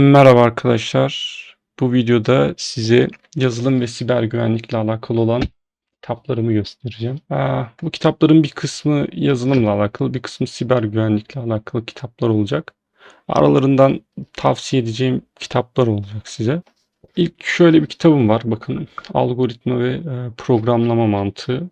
Merhaba arkadaşlar. Bu videoda size yazılım ve siber güvenlikle alakalı olan kitaplarımı göstereceğim. Aa, bu kitapların bir kısmı yazılımla alakalı, bir kısmı siber güvenlikle alakalı kitaplar olacak. Aralarından tavsiye edeceğim kitaplar olacak size. İlk şöyle bir kitabım var. Bakın algoritma ve e, programlama mantığı.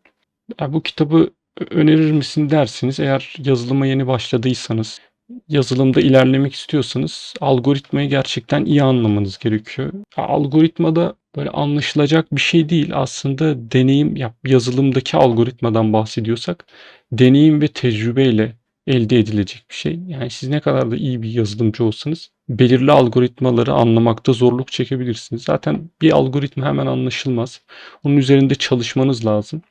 Ya bu kitabı önerir misin dersiniz. Eğer yazılıma yeni başladıysanız yazılımda ilerlemek istiyorsanız algoritmayı gerçekten iyi anlamanız gerekiyor. Algoritmada böyle anlaşılacak bir şey değil. Aslında deneyim yap yazılımdaki algoritmadan bahsediyorsak deneyim ve tecrübeyle elde edilecek bir şey. Yani siz ne kadar da iyi bir yazılımcı olsanız belirli algoritmaları anlamakta zorluk çekebilirsiniz. Zaten bir algoritma hemen anlaşılmaz. Onun üzerinde çalışmanız lazım.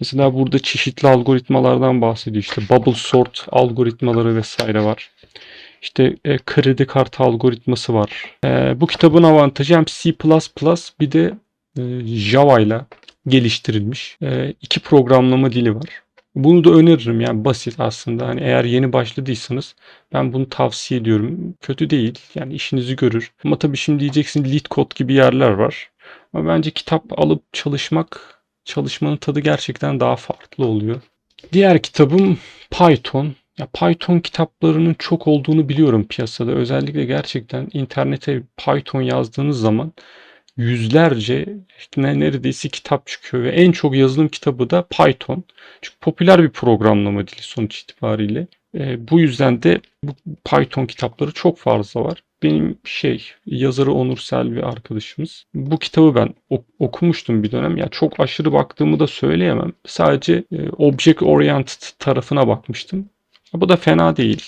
Mesela burada çeşitli algoritmalardan bahsediyor. İşte bubble sort algoritmaları vesaire var. İşte e, kredi kartı algoritması var. E, bu kitabın avantajı hem C++ bir de e, Java ile geliştirilmiş e, iki programlama dili var. Bunu da öneririm yani basit aslında. Hani eğer yeni başladıysanız ben bunu tavsiye ediyorum. Kötü değil yani işinizi görür. Ama tabii şimdi diyeceksin lead code gibi yerler var. Ama bence kitap alıp çalışmak çalışmanın tadı gerçekten daha farklı oluyor. Diğer kitabım Python. Ya Python kitaplarının çok olduğunu biliyorum piyasada. Özellikle gerçekten internete Python yazdığınız zaman yüzlerce ne neredeyse kitap çıkıyor ve en çok yazılım kitabı da Python. Çünkü popüler bir programlama dili sonuç itibariyle. E, bu yüzden de bu Python kitapları çok fazla var. Benim şey yazarı Onur Selvi arkadaşımız. Bu kitabı ben ok- okumuştum bir dönem. Ya çok aşırı baktığımı da söyleyemem. Sadece e, object oriented tarafına bakmıştım. Bu da fena değil.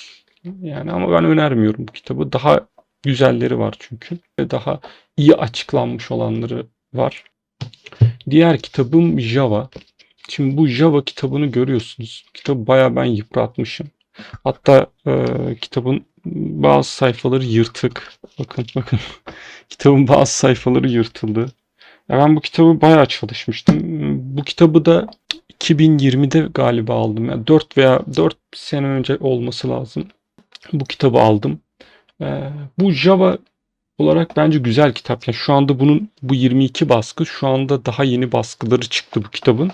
Yani ama ben önermiyorum bu kitabı. Daha güzelleri var çünkü ve daha iyi açıklanmış olanları var. Diğer kitabım Java. Şimdi bu Java kitabını görüyorsunuz. Kitabı bayağı ben yıpratmışım. Hatta e, kitabın bazı sayfaları yırtık. Bakın bakın. kitabın bazı sayfaları yırtıldı. Ya ben bu kitabı bayağı çalışmıştım. Bu kitabı da 2020'de galiba aldım. Yani 4 veya 4 sene önce olması lazım. Bu kitabı aldım. Ee, bu Java olarak bence güzel kitap. Yani şu anda bunun bu 22 baskı şu anda daha yeni baskıları çıktı bu kitabın.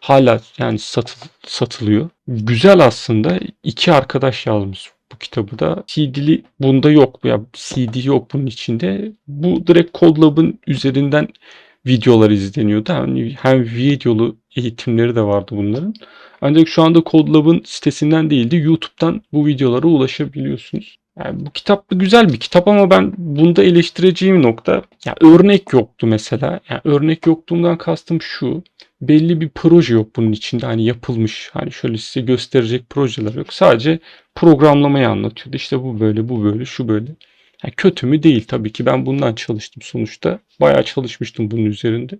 Hala yani satıl, satılıyor. Güzel aslında. iki arkadaş yazmış bu kitabı da. CD'li bunda yok. Ya CD yok bunun içinde. Bu direkt Codlab'ın üzerinden videolar izleniyordu. Yani hem videolu eğitimleri de vardı bunların. Ancak şu anda Codlab'ın sitesinden değil de YouTube'dan bu videolara ulaşabiliyorsunuz. Yani bu kitap da güzel bir kitap ama ben bunda eleştireceğim nokta ya örnek yoktu mesela. Yani örnek yoktuğundan kastım şu. Belli bir proje yok bunun içinde hani yapılmış. Hani şöyle size gösterecek projeler yok. Sadece programlamayı anlatıyordu. İşte bu böyle, bu böyle, şu böyle. Yani kötü mü değil tabii ki. Ben bundan çalıştım sonuçta. Bayağı çalışmıştım bunun üzerinde.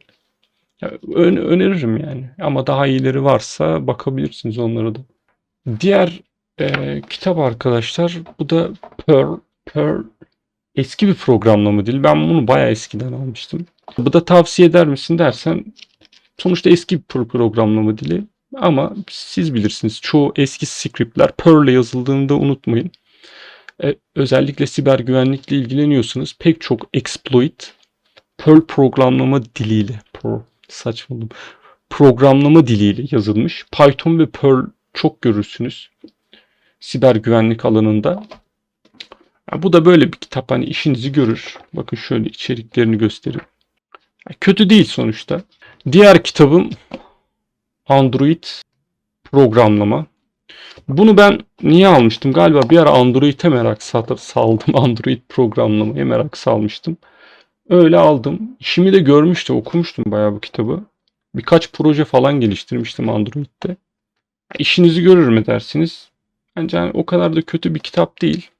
Öneririm yani. Ama daha iyileri varsa bakabilirsiniz onlara da. Diğer e, kitap arkadaşlar bu da Perl. Perl eski bir programlama dili. Ben bunu bayağı eskiden almıştım. Bu da tavsiye eder misin dersen sonuçta eski bir programlama dili. Ama siz bilirsiniz çoğu eski scriptler Perl ile yazıldığında unutmayın. E, özellikle siber güvenlikle ilgileniyorsanız pek çok exploit Perl programlama diliyle Perl, saçmaladım. Programlama diliyle yazılmış. Python ve Perl çok görürsünüz siber güvenlik alanında. Ya bu da böyle bir kitap hani işinizi görür. Bakın şöyle içeriklerini göstereyim. Ya kötü değil sonuçta. Diğer kitabım Android programlama. Bunu ben niye almıştım? Galiba bir ara Android'e merak saldım. Android programlamaya merak salmıştım. Öyle aldım. İşimi de görmüştü, okumuştum bayağı bu kitabı. Birkaç proje falan geliştirmiştim Android'de. İşinizi görür mü dersiniz? Bence yani o kadar da kötü bir kitap değil.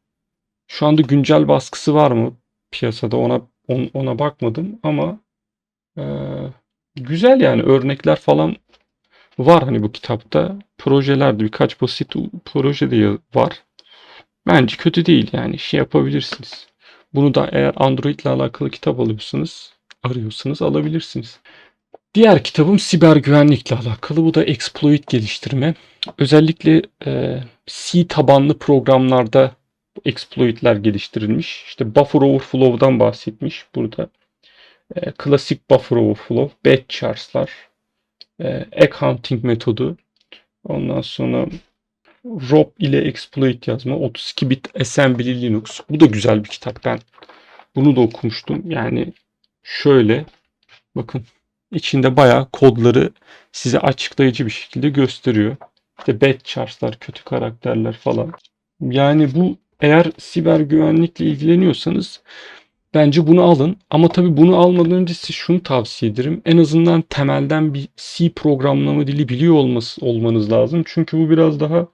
Şu anda güncel baskısı var mı piyasada ona on, ona bakmadım ama e, güzel yani örnekler falan var hani bu kitapta. Projelerde birkaç basit proje de var. Bence kötü değil yani şey yapabilirsiniz. Bunu da eğer Android ile alakalı kitap alıyorsanız, arıyorsanız alabilirsiniz. Diğer kitabım siber güvenlikle alakalı. Bu da exploit geliştirme. Özellikle e, C tabanlı programlarda exploit'ler geliştirilmiş. İşte buffer overflow'dan bahsetmiş burada. E, klasik buffer overflow, batch charts'lar, e, egg hunting metodu. Ondan sonra ROP ile exploit yazma, 32 bit assembly Linux. Bu da güzel bir kitap. Ben bunu da okumuştum. Yani şöyle bakın içinde bayağı kodları size açıklayıcı bir şekilde gösteriyor. İşte bad charts'lar, kötü karakterler falan. Yani bu eğer siber güvenlikle ilgileniyorsanız bence bunu alın. Ama tabii bunu almadan önce size şunu tavsiye ederim. En azından temelden bir C programlama dili biliyor olması, olmanız lazım. Çünkü bu biraz daha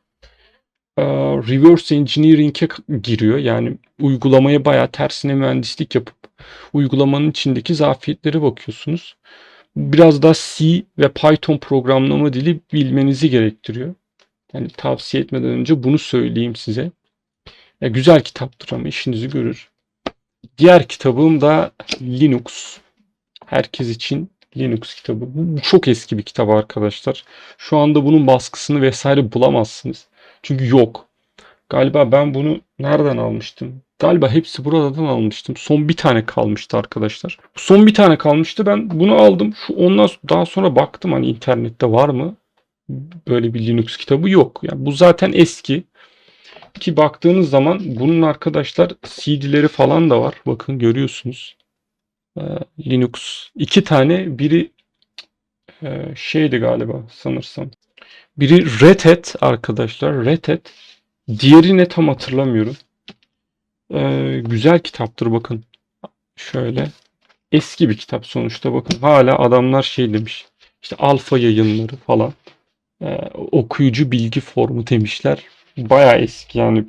reverse engineering'e giriyor. Yani uygulamaya bayağı tersine mühendislik yapıp uygulamanın içindeki zafiyetlere bakıyorsunuz. Biraz daha C ve Python programlama dili bilmenizi gerektiriyor. Yani tavsiye etmeden önce bunu söyleyeyim size. E, güzel kitaptır ama işinizi görür. Diğer kitabım da Linux. Herkes için Linux kitabı. Bu çok eski bir kitap arkadaşlar. Şu anda bunun baskısını vesaire bulamazsınız. Çünkü yok. Galiba ben bunu nereden almıştım? Galiba hepsi buradan almıştım. Son bir tane kalmıştı arkadaşlar. Son bir tane kalmıştı. Ben bunu aldım. Şu ondan daha sonra baktım hani internette var mı? Böyle bir Linux kitabı yok. Yani bu zaten eski. Ki baktığınız zaman bunun arkadaşlar CD'leri falan da var. Bakın görüyorsunuz. Ee, Linux. iki tane. Biri e, şeydi galiba sanırsam. Biri Red Hat arkadaşlar. Red Hat. Diğerini tam hatırlamıyorum. Ee, güzel kitaptır bakın. Şöyle. Eski bir kitap sonuçta bakın. Hala adamlar şey demiş. İşte alfa yayınları falan. Ee, okuyucu bilgi formu demişler. Baya eski yani.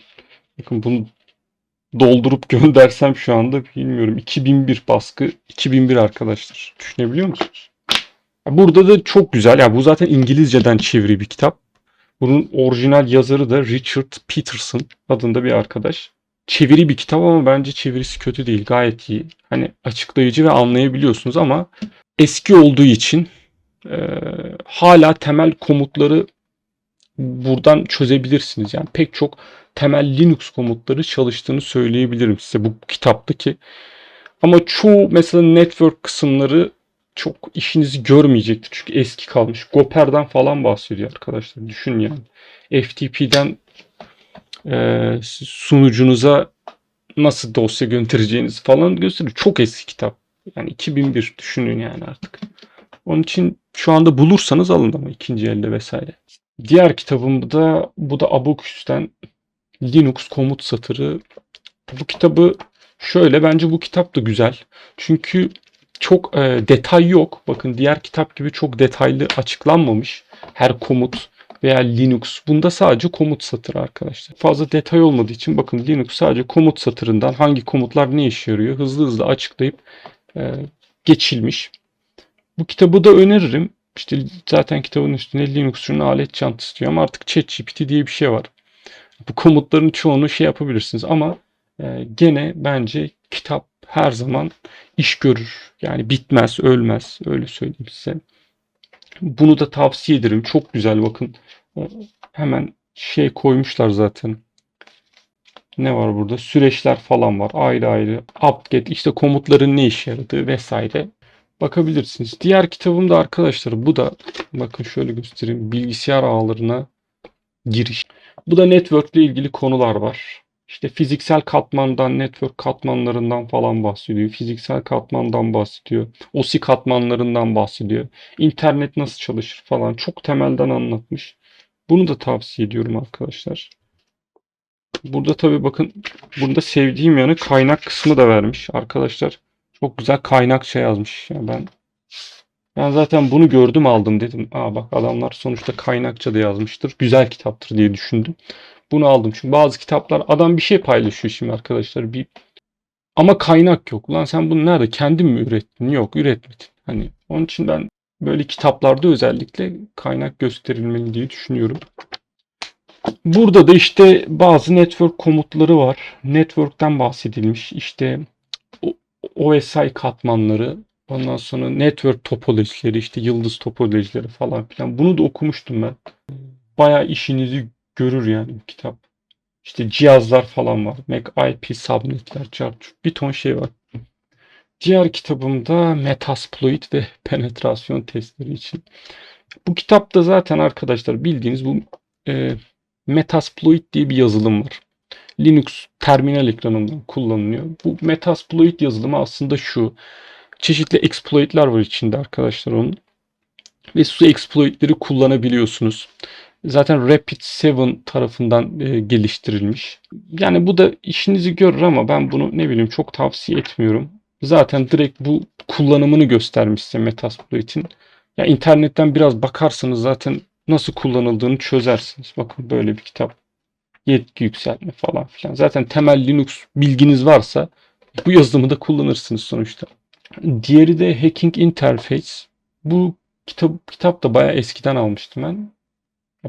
Bakın bunu doldurup göndersem şu anda bilmiyorum. 2001 baskı. 2001 arkadaşlar. Düşünebiliyor musunuz? Burada da çok güzel. Yani bu zaten İngilizceden çeviri bir kitap. Bunun orijinal yazarı da Richard Peterson adında bir arkadaş. Çeviri bir kitap ama bence çevirisi kötü değil. Gayet iyi. Hani açıklayıcı ve anlayabiliyorsunuz ama eski olduğu için e, hala temel komutları buradan çözebilirsiniz. Yani pek çok temel Linux komutları çalıştığını söyleyebilirim size bu kitaptaki. Ama çoğu mesela network kısımları çok işinizi görmeyecektir. Çünkü eski kalmış. Goper'den falan bahsediyor arkadaşlar. Düşün yani. FTP'den e, sunucunuza nasıl dosya göndereceğiniz falan gösteriyor. Çok eski kitap. Yani 2001 düşünün yani artık. Onun için şu anda bulursanız alın ama ikinci elde vesaire. Diğer kitabım da bu da Abacus'ten Linux komut satırı. Bu kitabı şöyle bence bu kitap da güzel. Çünkü çok e, detay yok. Bakın diğer kitap gibi çok detaylı açıklanmamış her komut veya Linux. Bunda sadece komut satırı arkadaşlar. Fazla detay olmadığı için bakın Linux sadece komut satırından hangi komutlar ne işe yarıyor hızlı hızlı açıklayıp e, geçilmiş. Bu kitabı da öneririm. İşte zaten kitabın üstünde Linux'un alet çantası diyor ama artık ChatGPT diye bir şey var. Bu komutların çoğunu şey yapabilirsiniz ama e, gene bence kitap her zaman iş görür. Yani bitmez, ölmez. Öyle söyleyeyim size. Bunu da tavsiye ederim. Çok güzel bakın. Hemen şey koymuşlar zaten. Ne var burada? Süreçler falan var. Ayrı ayrı. Upget işte komutların ne işe yaradığı vesaire. Bakabilirsiniz. Diğer kitabım da arkadaşlar bu da bakın şöyle göstereyim. Bilgisayar ağlarına giriş. Bu da network ile ilgili konular var. İşte fiziksel katmandan, network katmanlarından falan bahsediyor. Fiziksel katmandan bahsediyor. OSI katmanlarından bahsediyor. İnternet nasıl çalışır falan. Çok temelden anlatmış. Bunu da tavsiye ediyorum arkadaşlar. Burada tabi bakın burada sevdiğim yanı kaynak kısmı da vermiş. Arkadaşlar çok güzel kaynakça yazmış. Yani ben ben zaten bunu gördüm aldım dedim. Aa bak adamlar sonuçta kaynakça da yazmıştır. Güzel kitaptır diye düşündüm. Bunu aldım. Çünkü bazı kitaplar adam bir şey paylaşıyor şimdi arkadaşlar. Bir ama kaynak yok. Lan sen bunu nerede? Kendin mi ürettin? Yok üretmedin. Hani onun için ben böyle kitaplarda özellikle kaynak gösterilmeli diye düşünüyorum. Burada da işte bazı network komutları var. Network'ten bahsedilmiş. İşte OSI katmanları, ondan sonra network topolojileri, işte yıldız topolojileri falan filan. Bunu da okumuştum ben. Bayağı işinizi görür yani bu kitap. İşte cihazlar falan var. MAC IP subnetler, chart, bir ton şey var. Diğer kitabımda Metasploit ve penetrasyon testleri için. Bu kitapta zaten arkadaşlar bildiğiniz bu e, Metasploit diye bir yazılım var. Linux terminal ekranından kullanılıyor. Bu Metasploit yazılımı aslında şu. Çeşitli exploit'ler var içinde arkadaşlar onun. Ve su exploit'leri kullanabiliyorsunuz. Zaten Rapid 7 tarafından e, geliştirilmiş. Yani bu da işinizi görür ama ben bunu ne bileyim çok tavsiye etmiyorum. Zaten direkt bu kullanımını göstermiş size Metasploit'in. Ya internetten biraz bakarsanız zaten nasıl kullanıldığını çözersiniz. Bakın böyle bir kitap. Yetki yükseltme falan filan. Zaten temel Linux bilginiz varsa bu yazılımı da kullanırsınız sonuçta. Diğeri de Hacking Interface. Bu kitap, kitap da bayağı eskiden almıştım ben.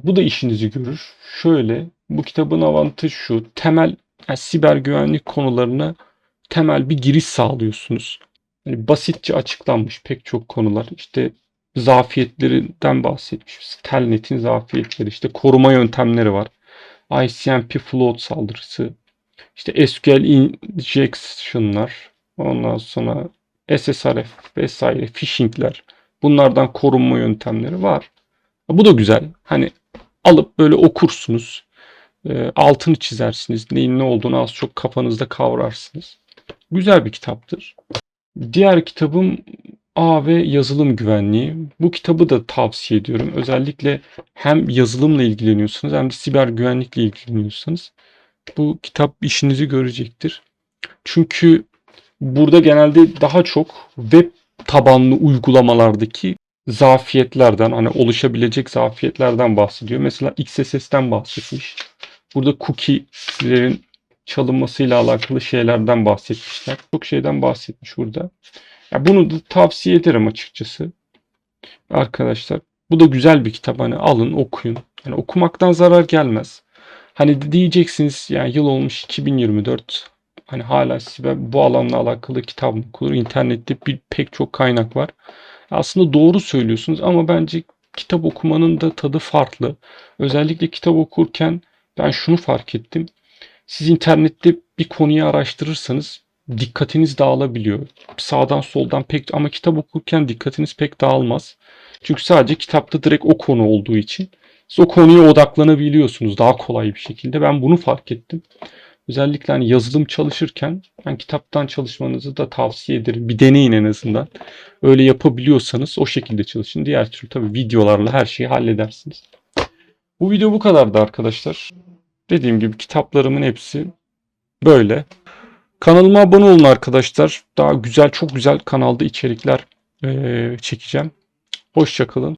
Bu da işinizi görür. Şöyle, bu kitabın avantajı şu. Temel yani siber güvenlik konularına temel bir giriş sağlıyorsunuz. Yani basitçe açıklanmış pek çok konular. İşte zafiyetlerinden bahsetmiş. Telnet'in zafiyetleri, işte koruma yöntemleri var. ICMP float saldırısı, işte SQL injection'lar, ondan sonra SSRF vesaire phishing'ler. Bunlardan korunma yöntemleri var. Bu da güzel. Hani alıp böyle okursunuz. E, altını çizersiniz. Neyin ne olduğunu az çok kafanızda kavrarsınız. Güzel bir kitaptır. Diğer kitabım A ve yazılım güvenliği. Bu kitabı da tavsiye ediyorum. Özellikle hem yazılımla ilgileniyorsanız hem de siber güvenlikle ilgileniyorsanız bu kitap işinizi görecektir. Çünkü burada genelde daha çok web tabanlı uygulamalardaki zafiyetlerden hani oluşabilecek zafiyetlerden bahsediyor. Mesela XSS'ten bahsetmiş. Burada cookie'lerin çalınmasıyla alakalı şeylerden bahsetmişler. Çok şeyden bahsetmiş burada. Ya bunu da tavsiye ederim açıkçası. Arkadaşlar bu da güzel bir kitap hani alın okuyun. Yani okumaktan zarar gelmez. Hani diyeceksiniz yani yıl olmuş 2024 hani hala size bu alanla alakalı kitap mı okunur? İnternette bir pek çok kaynak var. Aslında doğru söylüyorsunuz ama bence kitap okumanın da tadı farklı. Özellikle kitap okurken ben şunu fark ettim. Siz internette bir konuyu araştırırsanız dikkatiniz dağılabiliyor. Sağdan soldan pek ama kitap okurken dikkatiniz pek dağılmaz. Çünkü sadece kitapta direkt o konu olduğu için siz o konuya odaklanabiliyorsunuz daha kolay bir şekilde. Ben bunu fark ettim. Özellikle hani yazılım çalışırken ben kitaptan çalışmanızı da tavsiye ederim. Bir deneyin en azından. Öyle yapabiliyorsanız o şekilde çalışın. Diğer türlü tabii videolarla her şeyi halledersiniz. Bu video bu kadardı arkadaşlar. Dediğim gibi kitaplarımın hepsi böyle. Kanalıma abone olun arkadaşlar. Daha güzel, çok güzel kanalda içerikler çekeceğim. Hoşçakalın.